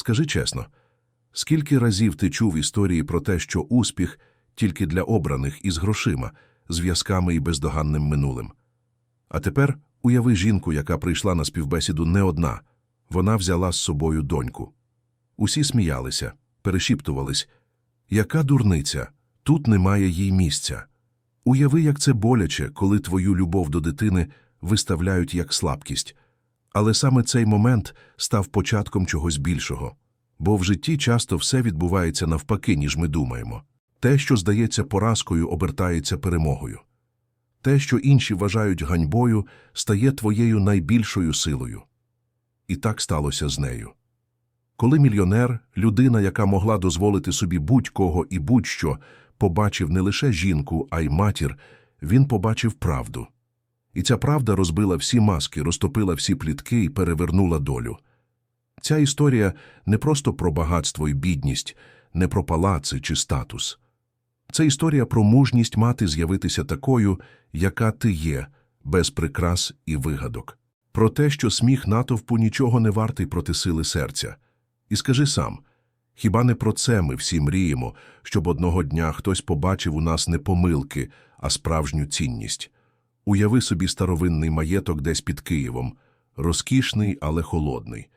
Скажи чесно, скільки разів ти чув історії про те, що успіх тільки для обраних із грошима, зв'язками і бездоганним минулим? А тепер уяви жінку, яка прийшла на співбесіду не одна. Вона взяла з собою доньку. Усі сміялися, перешіптувались. Яка дурниця? Тут немає їй місця. Уяви, як це боляче, коли твою любов до дитини виставляють як слабкість. Але саме цей момент став початком чогось більшого. Бо в житті часто все відбувається навпаки, ніж ми думаємо. Те, що здається поразкою, обертається перемогою. Те, що інші вважають ганьбою, стає твоєю найбільшою силою. І так сталося з нею. Коли мільйонер, людина, яка могла дозволити собі будь-кого і будь-що, побачив не лише жінку, а й матір, він побачив правду. І ця правда розбила всі маски, розтопила всі плітки і перевернула долю. Ця історія не просто про багатство і бідність, не про палаци чи статус. Це історія про мужність мати з'явитися такою, яка ти є, без прикрас і вигадок. Про те, що сміх натовпу нічого не вартий проти сили серця. І скажи сам, хіба не про це ми всі мріємо, щоб одного дня хтось побачив у нас не помилки, а справжню цінність? Уяви собі старовинний маєток десь під Києвом, розкішний, але холодний.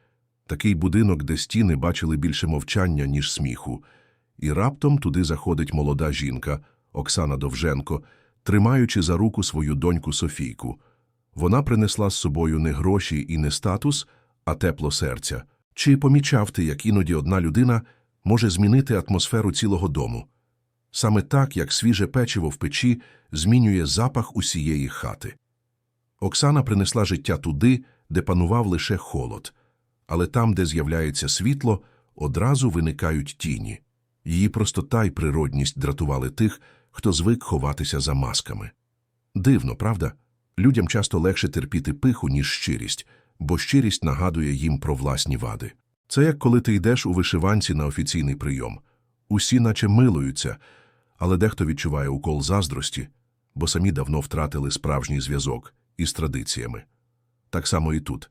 Такий будинок, де стіни бачили більше мовчання, ніж сміху. І раптом туди заходить молода жінка, Оксана Довженко, тримаючи за руку свою доньку Софійку. Вона принесла з собою не гроші і не статус, а тепло серця. Чи помічав ти, як іноді одна людина може змінити атмосферу цілого дому? Саме так, як свіже печиво в печі змінює запах усієї хати. Оксана принесла життя туди, де панував лише холод, але там, де з'являється світло, одразу виникають тіні. Її простота й природність дратували тих, хто звик ховатися за масками. Дивно, правда? Людям часто легше терпіти пиху, ніж щирість, бо щирість нагадує їм про власні вади. Це як коли ти йдеш у вишиванці на офіційний прийом. Усі наче милуються, але дехто відчуває укол заздрості, бо самі давно втратили справжній зв'язок із традиціями. Так само і тут.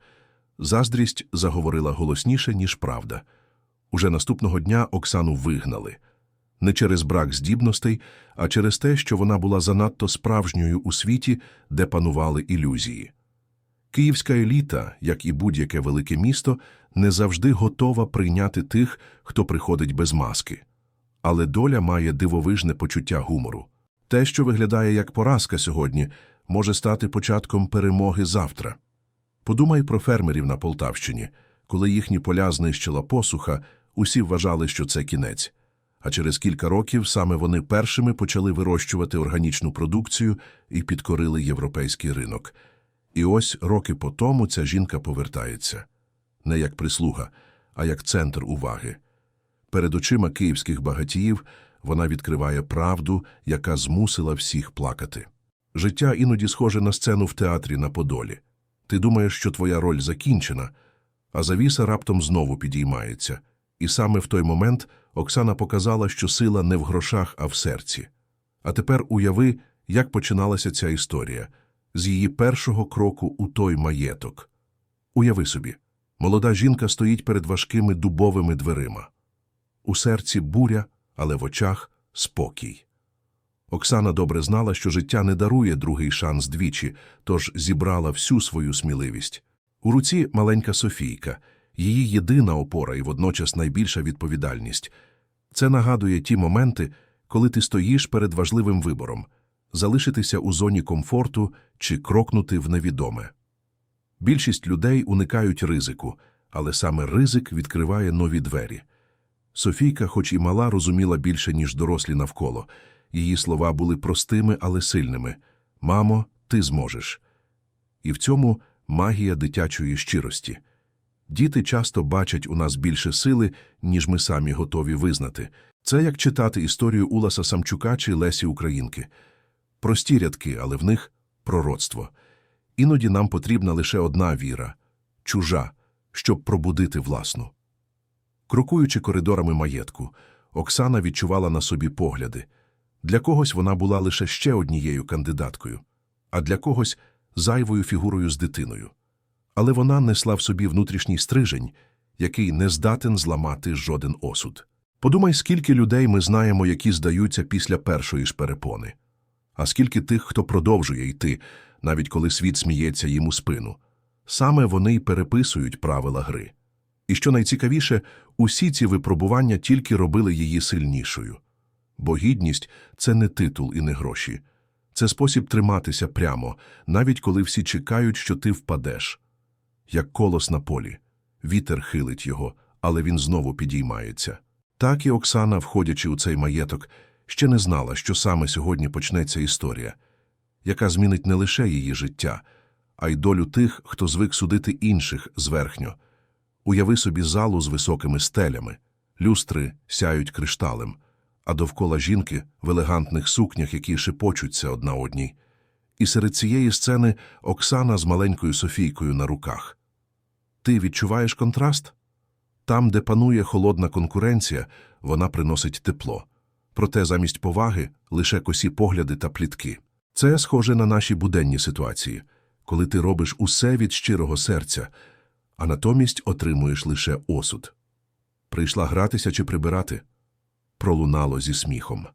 Заздрість заговорила голосніше, ніж правда. Уже наступного дня Оксану вигнали. Не через брак здібностей, а через те, що вона була занадто справжньою у світі, де панували ілюзії. Київська еліта, як і будь-яке велике місто, не завжди готова прийняти тих, хто приходить без маски. Але доля має дивовижне почуття гумору. Те, що виглядає як поразка сьогодні, може стати початком перемоги завтра. Подумай про фермерів на Полтавщині. Коли їхні поля знищила посуха, усі вважали, що це кінець. А через кілька років саме вони першими почали вирощувати органічну продукцію і підкорили європейський ринок. І ось роки по тому ця жінка повертається. Не як прислуга, а як центр уваги. Перед очима київських багатіїв вона відкриває правду, яка змусила всіх плакати. Життя іноді схоже на сцену в театрі на Подолі. Ти думаєш, що твоя роль закінчена, а завіса раптом знову підіймається. І саме в той момент Оксана показала, що сила не в грошах, а в серці. А тепер уяви, як починалася ця історія з її першого кроку у той маєток. Уяви собі, молода жінка стоїть перед важкими дубовими дверима. У серці буря, але в очах спокій. Оксана добре знала, що життя не дарує другий шанс двічі, тож зібрала всю свою сміливість. У руці маленька Софійка, її єдина опора і водночас найбільша відповідальність. Це нагадує ті моменти, коли ти стоїш перед важливим вибором залишитися у зоні комфорту чи крокнути в невідоме. Більшість людей уникають ризику, але саме ризик відкриває нові двері. Софійка, хоч і мала, розуміла більше, ніж дорослі навколо. Її слова були простими, але сильними Мамо, ти зможеш. І в цьому магія дитячої щирості. Діти часто бачать у нас більше сили, ніж ми самі готові визнати. Це як читати історію Уласа Самчука чи Лесі Українки. Прості рядки, але в них пророцтво. Іноді нам потрібна лише одна віра чужа, щоб пробудити власну. Крокуючи коридорами маєтку, Оксана відчувала на собі погляди. Для когось вона була лише ще однією кандидаткою, а для когось зайвою фігурою з дитиною. Але вона несла в собі внутрішній стрижень, який не здатен зламати жоден осуд. Подумай, скільки людей ми знаємо, які здаються після першої ж перепони, а скільки тих, хто продовжує йти, навіть коли світ сміється їм у спину. Саме вони й переписують правила гри. І що найцікавіше, усі ці випробування тільки робили її сильнішою. Бо гідність – це не титул і не гроші. Це спосіб триматися прямо, навіть коли всі чекають, що ти впадеш. Як колос на полі. Вітер хилить його, але він знову підіймається. Так і Оксана, входячи у цей маєток, ще не знала, що саме сьогодні почнеться історія, яка змінить не лише її життя, а й долю тих, хто звик судити інших зверхньо. Уяви собі залу з високими стелями, люстри сяють кришталем, а довкола жінки в елегантних сукнях, які шепочуться одна одній. І серед цієї сцени Оксана з маленькою Софійкою на руках. Ти відчуваєш контраст? Там, де панує холодна конкуренція, вона приносить тепло. Проте замість поваги лише косі погляди та плітки. Це схоже на наші буденні ситуації, коли ти робиш усе від щирого серця, а натомість отримуєш лише осуд. Прийшла гратися чи прибирати? Пролунало зі сміхом.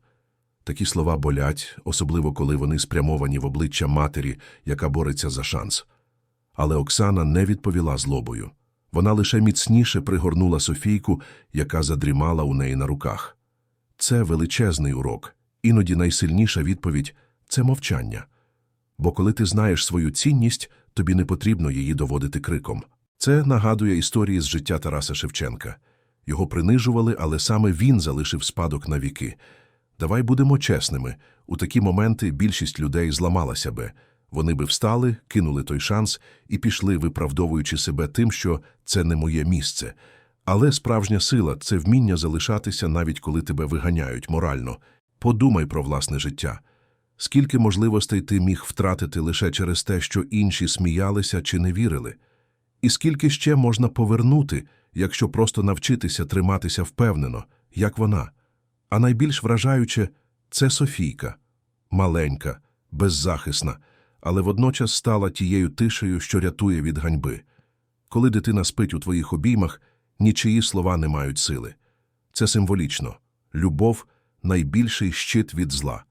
Такі слова болять, особливо коли вони спрямовані в обличчя матері, яка бореться за шанс. Але Оксана не відповіла злобою. Вона лише міцніше пригорнула Софійку, яка задрімала у неї на руках. Це величезний урок. Іноді найсильніша відповідь це мовчання. Бо коли ти знаєш свою цінність, тобі не потрібно її доводити криком. Це нагадує історії з життя Тараса Шевченка. Його принижували, але саме він залишив спадок на віки. Давай будемо чесними. У такі моменти більшість людей зламалася би. Вони би встали, кинули той шанс і пішли, виправдовуючи себе тим, що це не моє місце. Але справжня сила це вміння залишатися, навіть коли тебе виганяють морально. Подумай про власне життя. Скільки можливостей ти міг втратити лише через те, що інші сміялися чи не вірили? І скільки ще можна повернути, якщо просто навчитися триматися впевнено, як вона? А найбільш вражаюче – це Софійка. Маленька, беззахисна, але водночас стала тією тишею, що рятує від ганьби. Коли дитина спить у твоїх обіймах, нічиї слова не мають сили. Це символічно. Любов – найбільший щит від зла.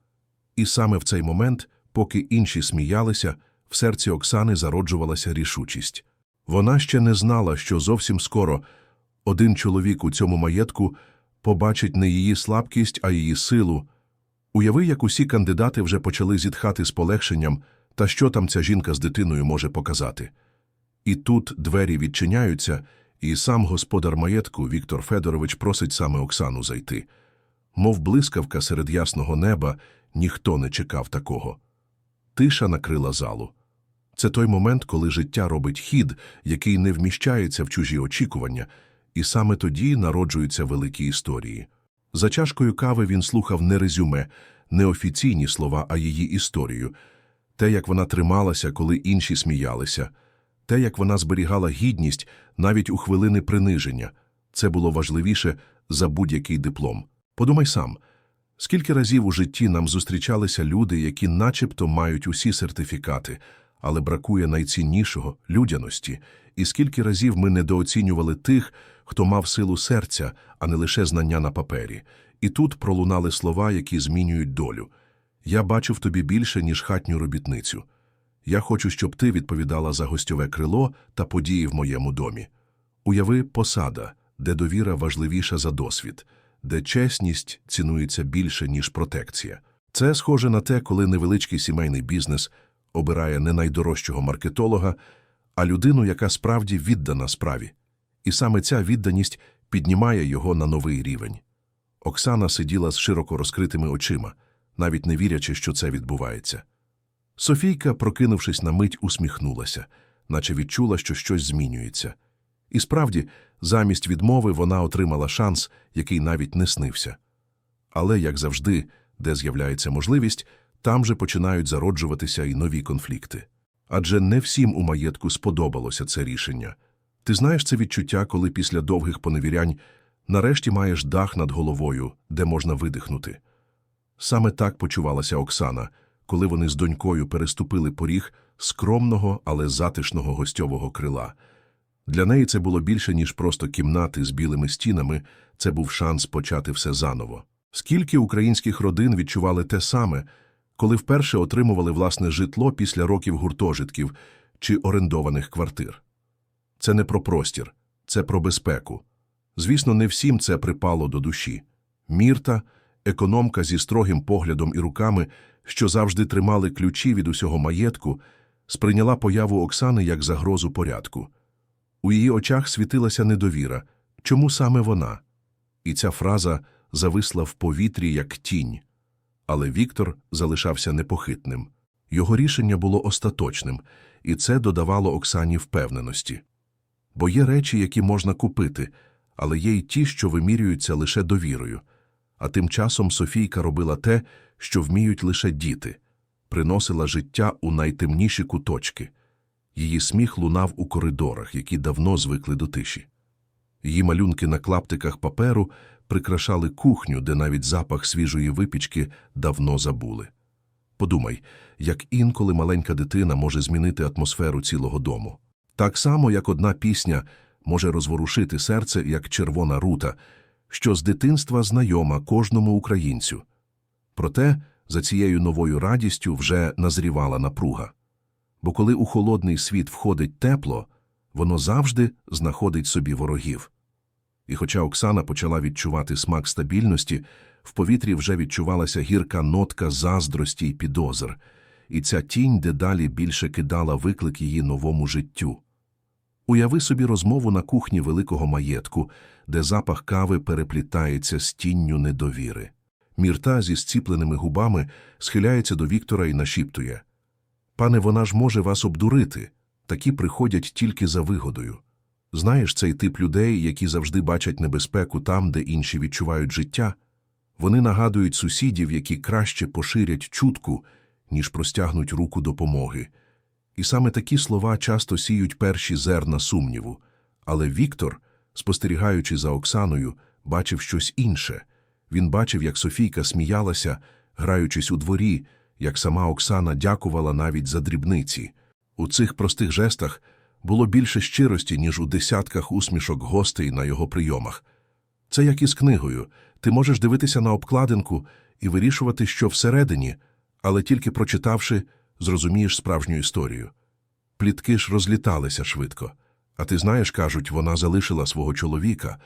І саме в цей момент, поки інші сміялися, в серці Оксани зароджувалася рішучість. Вона ще не знала, що зовсім скоро один чоловік у цьому маєтку побачить не її слабкість, а її силу. Уяви, як усі кандидати вже почали зітхати з полегшенням, та що там ця жінка з дитиною може показати. І тут двері відчиняються, і сам господар маєтку Віктор Федорович просить саме Оксану зайти. Мов блискавка серед ясного неба, ніхто не чекав такого. Тиша накрила залу. Це той момент, коли життя робить хід, який не вміщається в чужі очікування, і саме тоді народжуються великі історії. За чашкою кави він слухав не резюме, не офіційні слова, а її історію, те, як вона трималася, коли інші сміялися, те, як вона зберігала гідність навіть у хвилини приниження. Це було важливіше за будь-який диплом. Подумай сам, скільки разів у житті нам зустрічалися люди, які начебто мають усі сертифікати, але бракує найціннішого людяності, і скільки разів ми недооцінювали тих, хто мав силу серця, а не лише знання на папері. І тут пролунали слова, які змінюють долю. Я бачу в тобі більше, ніж хатню робітницю. Я хочу, щоб ти відповідала за гостьове крило та події в моєму домі. Уяви посада, де довіра важливіша за досвід, де чесність цінується більше, ніж протекція. Це схоже на те, коли невеличкий сімейний бізнес обирає не найдорожчого маркетолога, а людину, яка справді віддана справі. І саме ця відданість піднімає його на новий рівень. Оксана сиділа з широко розкритими очима, навіть не вірячи, що це відбувається. Софійка, прокинувшись на мить, усміхнулася, наче відчула, що щось змінюється. І справді, замість відмови вона отримала шанс, який навіть не снився. Але, як завжди, де з'являється можливість, там же починають зароджуватися і нові конфлікти. Адже не всім у маєтку сподобалося це рішення. Ти знаєш це відчуття, коли після довгих поневірянь нарешті маєш дах над головою, де можна видихнути. Саме так почувалася Оксана, коли вони з донькою переступили поріг скромного, але затишного гостьового крила. Для неї це було більше, ніж просто кімнати з білими стінами, це був шанс почати все заново. Скільки українських родин відчували те саме, коли вперше отримували власне житло після років гуртожитків чи орендованих квартир? Це не про простір, це про безпеку. Звісно, не всім це припало до душі. Мірта, економка зі строгим поглядом і руками, що завжди тримали ключі від усього маєтку, сприйняла появу Оксани як загрозу порядку. У її очах світилася недовіра. Чому саме вона? І ця фраза зависла в повітрі, як тінь. Але Віктор залишався непохитним. Його рішення було остаточним, і це додавало Оксані впевненості. Бо є речі, які можна купити, але є й ті, що вимірюються лише довірою. А тим часом Софійка робила те, що вміють лише діти, приносила життя у найтемніші куточки. Її сміх лунав у коридорах, які давно звикли до тиші. Її малюнки на клаптиках паперу прикрашали кухню, де навіть запах свіжої випічки давно забули. Подумай, як інколи маленька дитина може змінити атмосферу цілого дому. Так само, як одна пісня може розворушити серце, як червона рута, що з дитинства знайома кожному українцю. Проте за цією новою радістю вже назрівала напруга. Бо коли у холодний світ входить тепло, воно завжди знаходить собі ворогів. І хоча Оксана почала відчувати смак стабільності, в повітрі вже відчувалася гірка нотка заздрості й підозр, і ця тінь дедалі більше кидала виклик її новому життю. Уяви собі розмову на кухні великого маєтку, де запах кави переплітається з тінню недовіри. Мірта зі зціпленими губами схиляється до Віктора і нашіптує. Пане, вона ж може вас обдурити. Такі приходять тільки за вигодою. Знаєш цей тип людей, які завжди бачать небезпеку там, де інші відчувають життя? Вони нагадують сусідів, які краще поширять чутку, ніж простягнуть руку допомоги. І саме такі слова часто сіють перші зерна сумніву. Але Віктор, спостерігаючи за Оксаною, бачив щось інше. Він бачив, як Софійка сміялася, граючись у дворі, як сама Оксана дякувала навіть за дрібниці. У цих простих жестах було більше щирості, ніж у десятках усмішок гостей на його прийомах. Це як із книгою. Ти можеш дивитися на обкладинку і вирішувати, що всередині, але тільки прочитавши, зрозумієш справжню історію. Плітки ж розліталися швидко. А ти знаєш, кажуть, вона залишила свого чоловіка.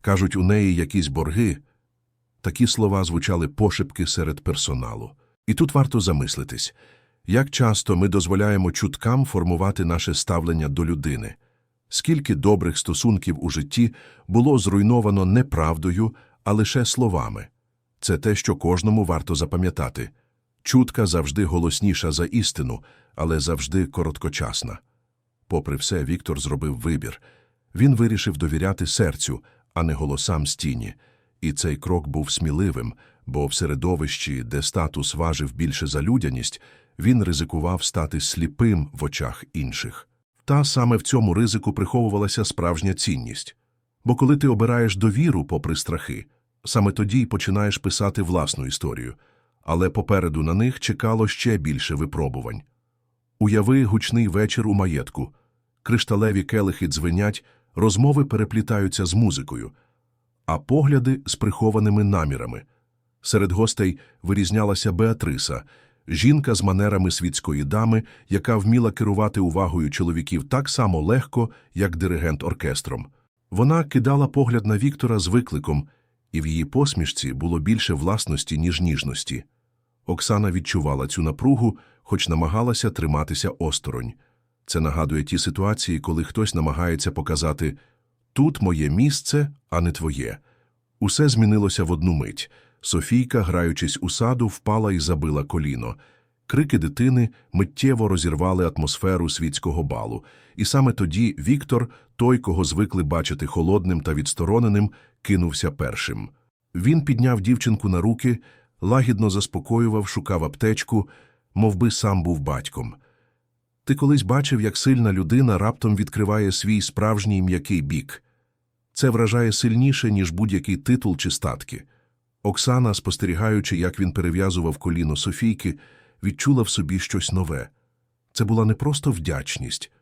Кажуть, у неї якісь борги. Такі слова звучали пошепки серед персоналу. І тут варто замислитись, як часто ми дозволяємо чуткам формувати наше ставлення до людини, скільки добрих стосунків у житті було зруйновано не правдою, а лише словами. Це те, що кожному варто запам'ятати. Чутка завжди голосніша за істину, але завжди короткочасна. Попри все, Віктор зробив вибір. Він вирішив довіряти серцю, а не голосам з. І цей крок був сміливим, бо в середовищі, де статус важив більше за людяність, він ризикував стати сліпим в очах інших. Та саме в цьому ризику приховувалася справжня цінність. Бо коли ти обираєш довіру попри страхи, саме тоді й починаєш писати власну історію. Але попереду на них чекало ще більше випробувань. Уяви гучний вечір у маєтку. Кришталеві келихи дзвенять, розмови переплітаються з музикою, а погляди з прихованими намірами. Серед гостей вирізнялася Беатриса, жінка з манерами світської дами, яка вміла керувати увагою чоловіків так само легко, як диригент оркестром. Вона кидала погляд на Віктора з викликом, і в її посмішці було більше власності, ніж ніжності. Оксана відчувала цю напругу, хоч намагалася триматися осторонь. Це нагадує ті ситуації, коли хтось намагається показати «тут моє місце, а не твоє». Усе змінилося в одну мить. Софійка, граючись у саду, впала і забила коліно. Крики дитини миттєво розірвали атмосферу світського балу. І саме тоді Віктор, той, кого звикли бачити холодним та відстороненим, кинувся першим. Він підняв дівчинку на руки, лагідно заспокоював, шукав аптечку, мов би сам був батьком. Ти колись бачив, як сильна людина раптом відкриває свій справжній м'який бік. Це вражає сильніше, ніж будь-який титул чи статки. Оксана, спостерігаючи, як він перев'язував коліно Софійки, відчула в собі щось нове. Це була не просто вдячність,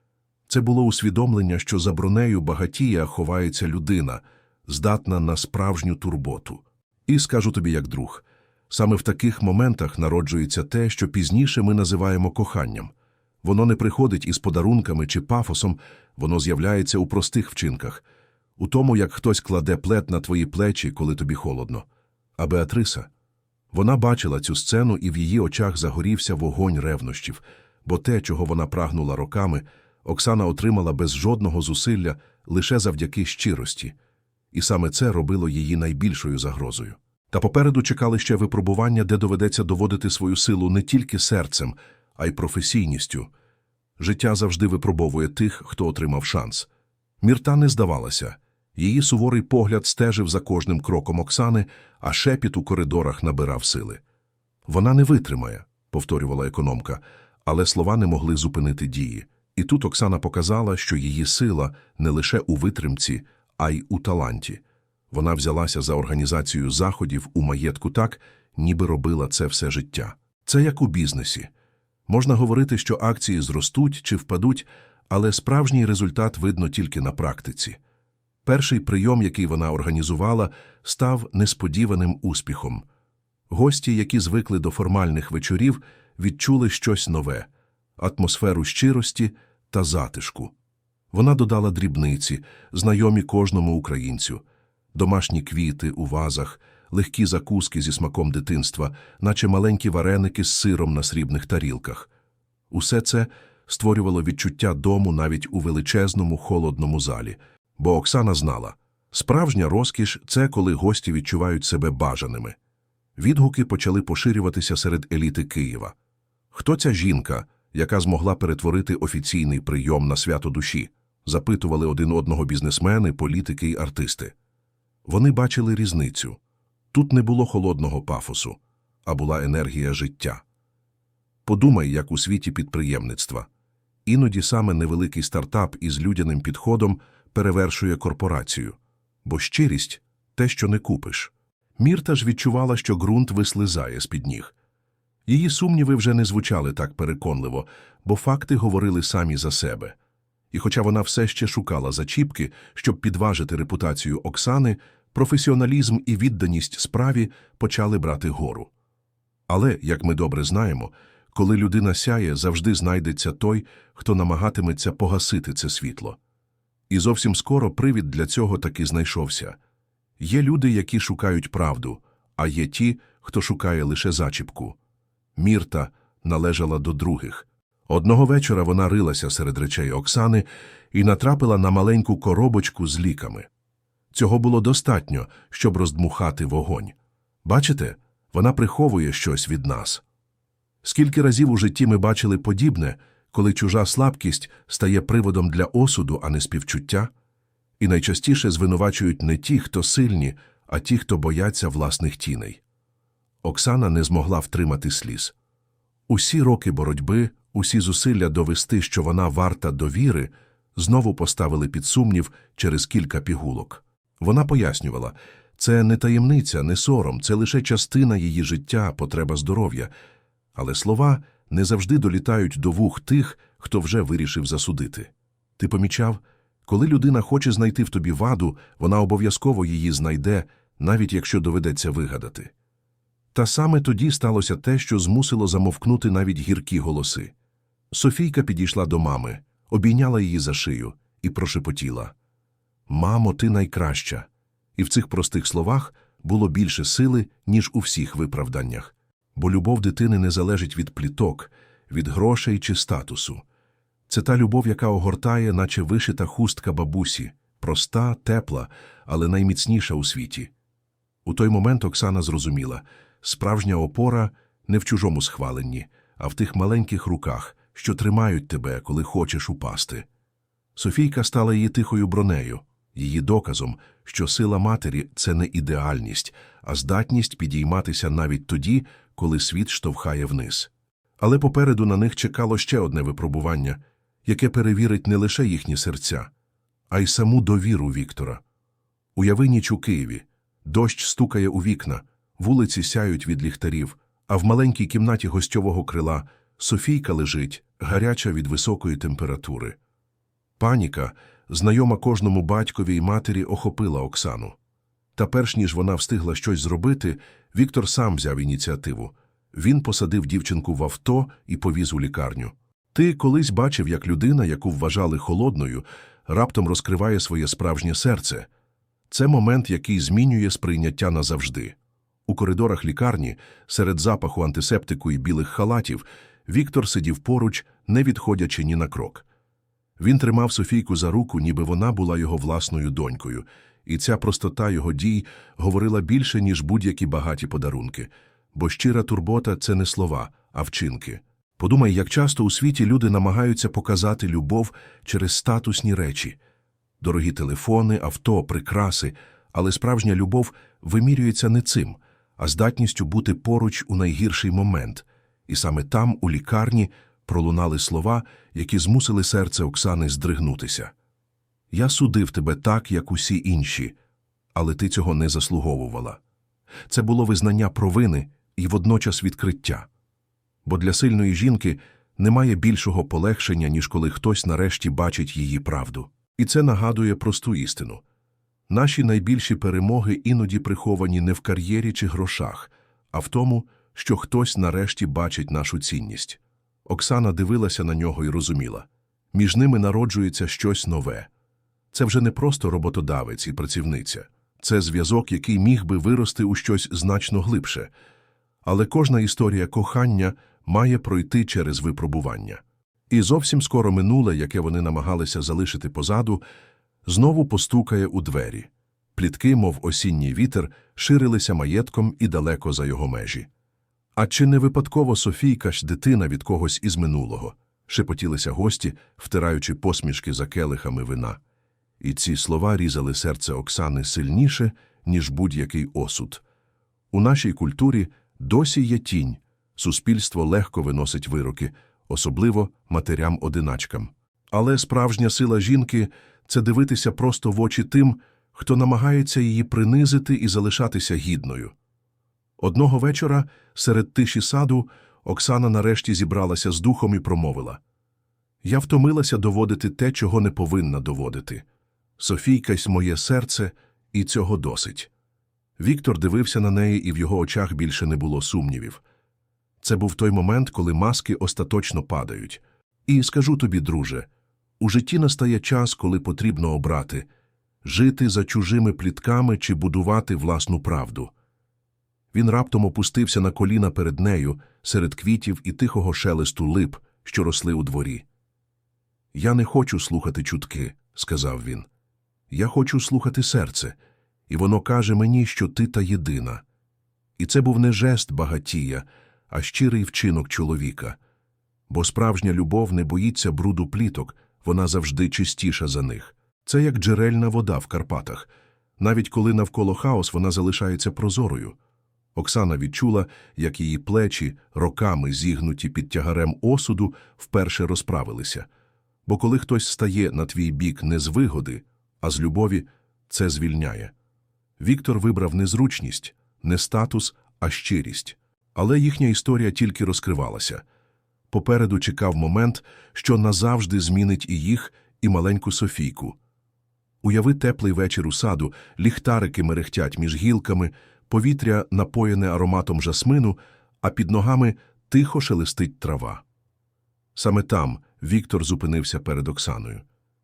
Це було усвідомлення, що за бронею багатія ховається людина, здатна на справжню турботу. І скажу тобі як друг, саме в таких моментах народжується те, що пізніше ми називаємо коханням. Воно не приходить із подарунками чи пафосом, воно з'являється у простих вчинках, у тому, як хтось кладе плед на твої плечі, коли тобі холодно. А Беатриса? Вона бачила цю сцену, і в її очах загорівся вогонь ревнощів, бо те, чого вона прагнула роками, Оксана отримала без жодного зусилля лише завдяки щирості. І саме це робило її найбільшою загрозою. Та попереду чекали ще випробування, де доведеться доводити свою силу не тільки серцем, а й професійністю. Життя завжди випробовує тих, хто отримав шанс. Мірта не здавалася. Її суворий погляд стежив за кожним кроком Оксани, а шепіт у коридорах набирав сили. Вона не витримає, повторювала економка, але слова не могли зупинити дії. І тут Оксана показала, що її сила не лише у витримці, а й у таланті. Вона взялася за організацію заходів у маєтку так, ніби робила це все життя. Це як у бізнесі. Можна говорити, що акції зростуть чи впадуть, але справжній результат видно тільки на практиці. Перший прийом, який вона організувала, став несподіваним успіхом. Гості, які звикли до формальних вечорів, відчули щось нове атмосферу щирості та затишку. Вона додала дрібниці, знайомі кожному українцю, домашні квіти у вазах, легкі закуски зі смаком дитинства, наче маленькі вареники з сиром на срібних тарілках. Усе це створювало відчуття дому навіть у величезному холодному залі, бо Оксана знала, справжня розкіш – це коли гості відчувають себе бажаними. Відгуки почали поширюватися серед еліти Києва. Хто ця жінка, яка змогла перетворити офіційний прийом на свято душі? Запитували один одного бізнесмени, політики й артисти. Вони бачили різницю. Тут не було холодного пафосу, а була енергія життя. Подумай, як у світі підприємництва. Іноді саме невеликий стартап із людяним підходом перевершує корпорацію. Бо щирість – те, що не купиш. Мірта ж відчувала, що ґрунт вислизає з-під ніг. Її сумніви вже не звучали так переконливо, бо факти говорили самі за себе. І хоча вона все ще шукала зачіпки, щоб підважити репутацію Оксани, професіоналізм і відданість справі почали брати гору. Але, як ми добре знаємо, коли людина сяє, завжди знайдеться той, хто намагатиметься погасити це світло. І зовсім скоро привід для цього таки знайшовся. Є люди, які шукають правду, а є ті, хто шукає лише зачіпку. Мірта належала до других. Одного вечора вона рилася серед речей Оксани і натрапила на маленьку коробочку з ліками. Цього було достатньо, щоб роздмухати вогонь. Бачите, вона приховує щось від нас. Скільки разів у житті ми бачили подібне, коли чужа слабкість стає приводом для осуду, а не співчуття? І найчастіше звинувачують не ті, хто сильні, а ті, хто бояться власних тіней. Оксана не змогла втримати сліз. Усі роки боротьби, усі зусилля довести, що вона варта довіри, знову поставили під сумнів через кілька пігулок. Вона пояснювала, це не таємниця, не сором, це лише частина її життя, потреба здоров'я. Але слова не завжди долітають до вух тих, хто вже вирішив засудити. Ти помічав, коли людина хоче знайти в тобі ваду, вона обов'язково її знайде, навіть якщо доведеться вигадати. Та саме тоді сталося те, що змусило замовкнути навіть гіркі голоси. Софійка підійшла до мами, обійняла її за шию і прошепотіла Мамо, ти найкраща. І в цих простих словах було більше сили, ніж у всіх виправданнях. Бо любов дитини не залежить від пліток, від грошей чи статусу. Це та любов, яка огортає, наче вишита хустка бабусі, проста, тепла, але найміцніша у світі. У той момент Оксана зрозуміла справжня опора не в чужому схваленні, а в тих маленьких руках, що тримають тебе, коли хочеш упасти. Софійка стала її тихою бронею, її доказом, що сила матері це не ідеальність, а здатність підійматися навіть тоді, коли світ штовхає вниз. Але попереду на них чекало ще одне випробування, яке перевірить не лише їхні серця, а й саму довіру Віктора. Уяви ніч у Києві, дощ стукає у вікна, вулиці сяють від ліхтарів, а в маленькій кімнаті гостьового крила Софійка лежить, гаряча від високої температури. Паніка, знайома кожному батькові і матері, охопила Оксану. Та перш ніж вона встигла щось зробити, Віктор сам взяв ініціативу. Він посадив дівчинку в авто і повіз у лікарню. Ти колись бачив, як людина, яку вважали холодною, раптом розкриває своє справжнє серце. Це момент, який змінює сприйняття назавжди. У коридорах лікарні, серед запаху антисептику і білих халатів, Віктор сидів поруч, не відходячи ні на крок. Він тримав Софійку за руку, ніби вона була його власною донькою, і ця простота його дій говорила більше, ніж будь-які багаті подарунки. Бо щира турбота це не слова, а вчинки. Подумай, як часто у світі люди намагаються показати любов через статусні речі дорогі телефони, авто, прикраси, але справжня любов вимірюється не цим, а здатністю бути поруч у найгірший момент. І саме там, у лікарні, пролунали слова, які змусили серце Оксани здригнутися. Я судив тебе так, як усі інші, але ти цього не заслуговувала. Це було визнання провини і водночас відкриття. Бо для сильної жінки немає більшого полегшення, ніж коли хтось нарешті бачить її правду. І це нагадує просту істину. Наші найбільші перемоги іноді приховані не в кар'єрі чи грошах, а в тому, що хтось нарешті бачить нашу цінність. Оксана дивилася на нього і розуміла. Між ними народжується щось нове. Це вже не просто роботодавець і працівниця. Це зв'язок, який міг би вирости у щось значно глибше. Але кожна історія кохання має пройти через випробування. І зовсім скоро минуле, яке вони намагалися залишити позаду, знову постукає у двері. Плітки, мов осінній вітер, ширилися маєтком і далеко за його межі. А чи не випадково Софійка ж дитина від когось із минулого? шепотілися гості, втираючи посмішки за келихами вина. І ці слова різали серце Оксани сильніше, ніж будь-який осуд. У нашій культурі досі є тінь, суспільство легко виносить вироки, особливо матерям-одиначкам. Але справжня сила жінки це дивитися просто в очі тим, хто намагається її принизити і залишатися гідною. Одного вечора, серед тиші саду, Оксана нарешті зібралася з духом і промовила Я втомилася доводити те, чого не повинна доводити. Софійкась моє серце, і цього досить. Віктор дивився на неї, і в його очах більше не було сумнівів. Це був той момент, коли маски остаточно падають. І скажу тобі, друже, у житті настає час, коли потрібно обрати жити за чужими плітками чи будувати власну правду. Він раптом опустився на коліна перед нею серед квітів і тихого шелесту лип, що росли у дворі. Я не хочу слухати чутки, сказав він. Я хочу слухати серце, і воно каже мені, що ти та єдина. І це був не жест багатія, а щирий вчинок чоловіка. Бо справжня любов не боїться бруду пліток, вона завжди чистіша за них. Це як джерельна вода в Карпатах. Навіть коли навколо хаос вона залишається прозорою. Оксана відчула, як її плечі, роками зігнуті під тягарем осуду, вперше розправилися. Бо коли хтось стає на твій бік не з вигоди, а з любові, це звільняє. Віктор вибрав не зручність, не статус, а щирість. Але їхня історія тільки розкривалася. Попереду чекав момент, що назавжди змінить і їх, і маленьку Софійку. Уяви теплий вечір у саду, ліхтарики мерехтять між гілками, повітря напоєне ароматом жасмину, а під ногами тихо шелестить трава. Саме там Віктор зупинився перед Оксаною.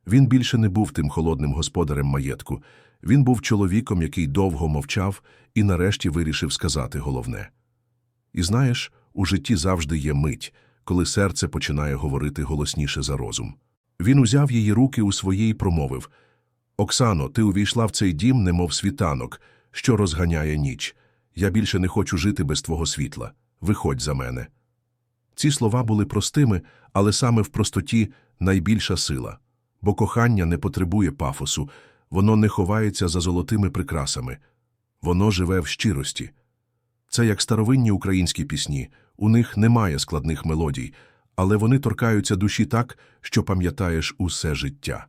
Він більше не був тим холодним господарем маєтку. Він був чоловіком, який довго мовчав і нарешті вирішив сказати головне. І знаєш, у житті завжди є мить, коли серце починає говорити голосніше за розум. Він узяв її руки у свої і промовив Оксано, ти увійшла в цей дім, немов світанок, що розганяє ніч. Я більше не хочу жити без твого світла. Виходь за мене. Ці слова були простими, але саме в простоті найбільша сила. Бо кохання не потребує пафосу, воно не ховається за золотими прикрасами, воно живе в щирості. Це як старовинні українські пісні, у них немає складних мелодій, але вони торкаються душі так, що пам'ятаєш усе життя.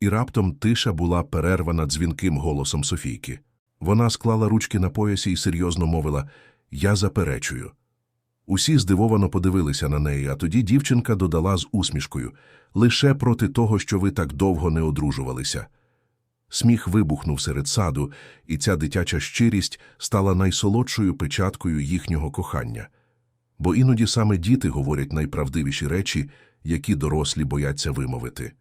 І раптом тиша була перервана дзвінким голосом Софійки. Вона склала ручки на поясі і серйозно мовила Я заперечую. Усі здивовано подивилися на неї, а тоді дівчинка додала з усмішкою лише проти того, що ви так довго не одружувалися. Сміх вибухнув серед саду, і ця дитяча щирість стала найсолодшою печаткою їхнього кохання. Бо іноді саме діти говорять найправдивіші речі, які дорослі бояться вимовити.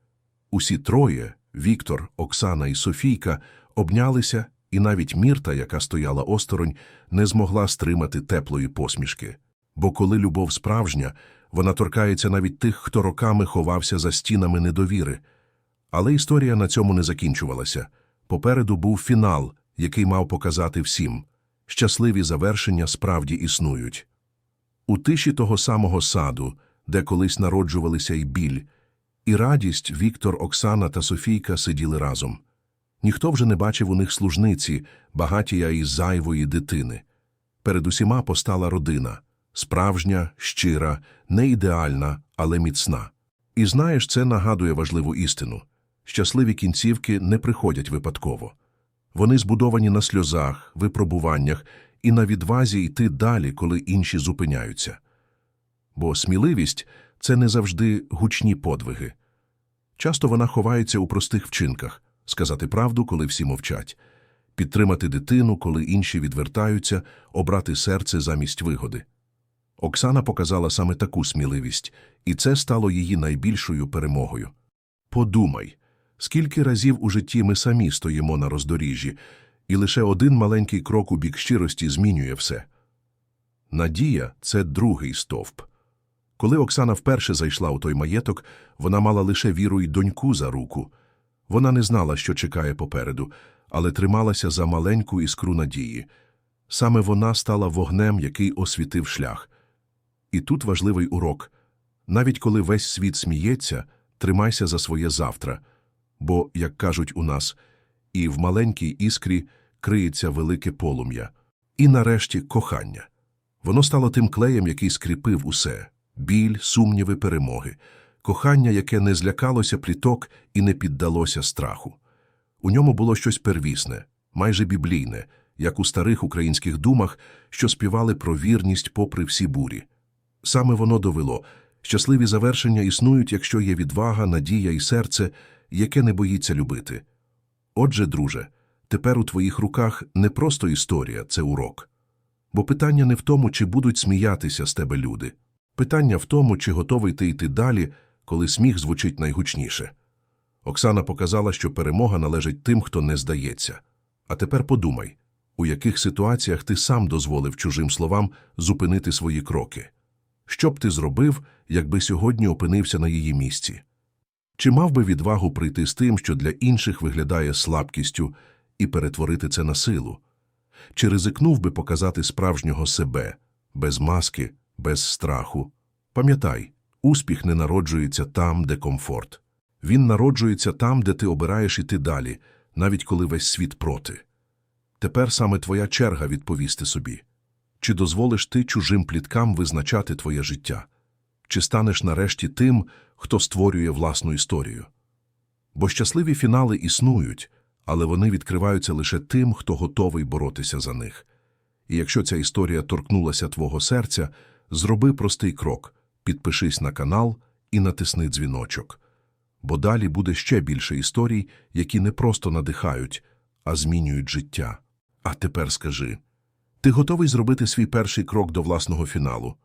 Усі троє Віктор, Оксана і Софійка обнялися, і навіть Мірта, яка стояла осторонь, не змогла стримати теплої посмішки. Бо коли любов справжня, вона торкається навіть тих, хто роками ховався за стінами недовіри. Але історія на цьому не закінчувалася. Попереду був фінал, який мав показати всім. Щасливі завершення справді існують. У тиші того самого саду, де колись народжувалися й біль, і радість Віктор, Оксана та Софійка сиділи разом. Ніхто вже не бачив у них служниці, багатія із зайвої дитини. Перед усіма постала родина справжня, щира, не ідеальна, але міцна. І знаєш, це нагадує важливу істину. Щасливі кінцівки не приходять випадково. Вони збудовані на сльозах, випробуваннях і на відвазі йти далі, коли інші зупиняються. Бо сміливість – це не завжди гучні подвиги. Часто вона ховається у простих вчинках – сказати правду, коли всі мовчать, підтримати дитину, коли інші відвертаються, обрати серце замість вигоди. Оксана показала саме таку сміливість, і це стало її найбільшою перемогою. Подумай, скільки разів у житті ми самі стоїмо на роздоріжжі, і лише один маленький крок у бік щирості змінює все. Надія – це другий стовп. Коли Оксана вперше зайшла у той маєток, вона мала лише віру й доньку за руку. Вона не знала, що чекає попереду, але трималася за маленьку іскру надії. Саме вона стала вогнем, який освітив шлях. І тут важливий урок. Навіть коли весь світ сміється, тримайся за своє завтра. Бо, як кажуть у нас, і в маленькій іскрі криється велике полум'я. І нарешті кохання. Воно стало тим клеєм, який скріпив усе – біль, сумніви, перемоги. Кохання, яке не злякалося пліток і не піддалося страху. У ньому було щось первісне, майже біблійне, як у старих українських думах, що співали про вірність попри всі бурі. Саме воно довело – щасливі завершення існують, якщо є відвага, надія і серце, яке не боїться любити. Отже, друже, тепер у твоїх руках не просто історія, це урок. Бо питання не в тому, чи будуть сміятися з тебе люди. Питання в тому, чи готовий ти йти далі, коли сміх звучить найгучніше. Оксана показала, що перемога належить тим, хто не здається. А тепер подумай, у яких ситуаціях ти сам дозволив чужим словам зупинити свої кроки. Що б ти зробив, якби сьогодні опинився на її місці? Чи мав би відвагу прийти з тим, що для інших виглядає слабкістю, і перетворити це на силу? Чи ризикнув би показати справжнього себе, без маски, без страху? Пам'ятай, успіх не народжується там, де комфорт. Він народжується там, де ти обираєш іти далі, навіть коли весь світ проти. Тепер саме твоя черга відповісти собі. Чи дозволиш ти чужим пліткам визначати твоє життя? Чи станеш нарешті тим, хто створює власну історію? Бо щасливі фінали існують, але вони відкриваються лише тим, хто готовий боротися за них. І якщо ця історія торкнулася твого серця, зроби простий крок, підпишись на канал і натисни дзвіночок. Бо далі буде ще більше історій, які не просто надихають, а змінюють життя. А тепер скажи, ти готовий зробити свій перший крок до власного фіналу?